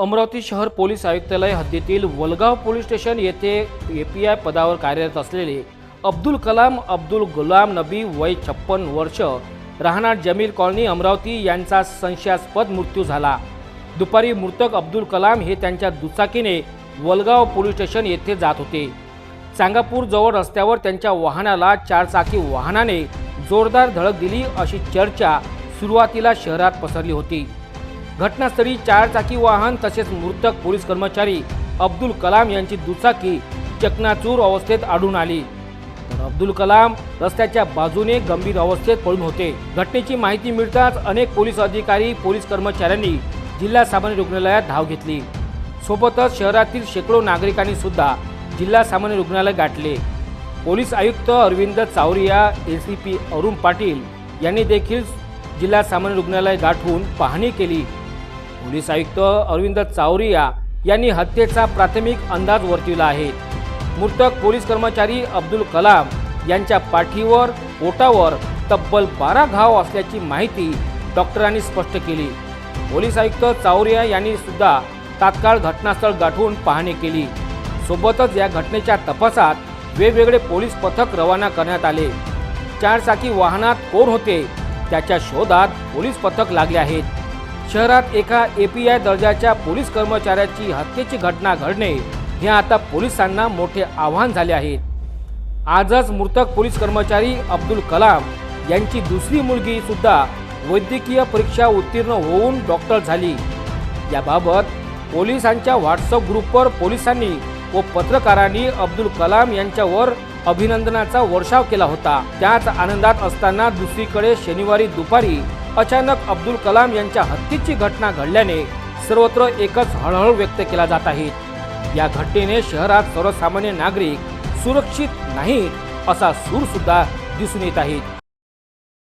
अमरावती शहर पोलीस आयुक्तालय हद्दीतील वलगाव पोलीस स्टेशन येथे ए पी आय पदावर कार्यरत असलेले अब्दुल कलाम अब्दुल गुलाम नबी वय छप्पन वर्ष राहणार जमील कॉलनी अमरावती यांचा संशयास्पद मृत्यू झाला. दुपारी मृतक अब्दुल कलाम हे त्यांच्या दुचाकीने वलगाव पोलीस स्टेशन येथे जात होते. चांगापूर जवळ रस्त्यावर त्यांच्या वाहनाला चारचाकी वाहनाने जोरदार धडक दिली अशी चर्चा सुरुवातीला शहरात पसरली होती. घटनास्थळी चारचाकी वाहन तसेच मृतक पोलीस कर्मचारी अब्दुल कलाम यांची दुचाकी चकनाचूर अवस्थेत आढळून आली. तर अब्दुल कलाम रस्त्याच्या बाजूने गंभीर अवस्थेत पडून होते. घटनेची माहिती मिळताच अनेक पोलीस अधिकारी पोलीस कर्मचाऱ्यांनी जिल्हा सामान्य रुग्णालयात धाव घेतली. सोबतच शहरातील शेकडो नागरिकांनी सुद्धा जिल्हा सामान्य रुग्णालय गाठले. पोलीस आयुक्त अरविंद चावरिया एसीपी अरुण पाटील यांनी देखील जिल्हा सामान्य रुग्णालय गाठून पाहणी केली. पोलीस आयुक्त अरविंद चावरिया यांनी हत्येचा प्राथमिक अंदाज वर्तविला आहे. मृतक पोलीस कर्मचारी अब्दुल कलाम यांच्या पाठीवर पोटावर तब्बल बारा घाव असल्याची माहिती डॉक्टरांनी स्पष्ट केली. पोलीस आयुक्त चावरिया यांनी सुद्धा तात्काळ घटनास्थळ गाठून पाहणी केली. सोबतच या घटनेच्या तपासात वेगवेगळे पोलीस पथक रवाना करण्यात आले. चारचाकी वाहनात कोण होते त्याच्या शोधात पोलीस पथक लागले आहेत. शहरात एका एपीआय दर्जाच्या पोलीस कर्मचाऱ्याची हत्येची घटना घडणे हे आता पोलिसांना मोठे आव्हान झाले आहे. आजच मृतक पोलीस कर्मचारी अब्दुल कलाम यांची दुसरी मुलगी सुद्धा वैद्यकीय परीक्षा उत्तीर्ण होऊन डॉक्टर झाली. याबाबत पोलिसांच्या व्हॉट्सअप ग्रुपवर पोलिसांनी व पत्रकारांनी अब्दुल कलाम यांच्यावर अभिनंदनाचा वर्षाव केला होता. त्याच आनंदात असताना दुसरीकडे शनिवारी दुपारी अचानक अब्दुल कलाम यांच्या हत्येची घटना घडल्याने सर्वत्र एकच हळहळ व्यक्त केला जात आहे. या घटनेने शहरात सर्वसामान्य नागरिक सुरक्षित नाहीत असा सूर सुद्धा दिसून येत आहेत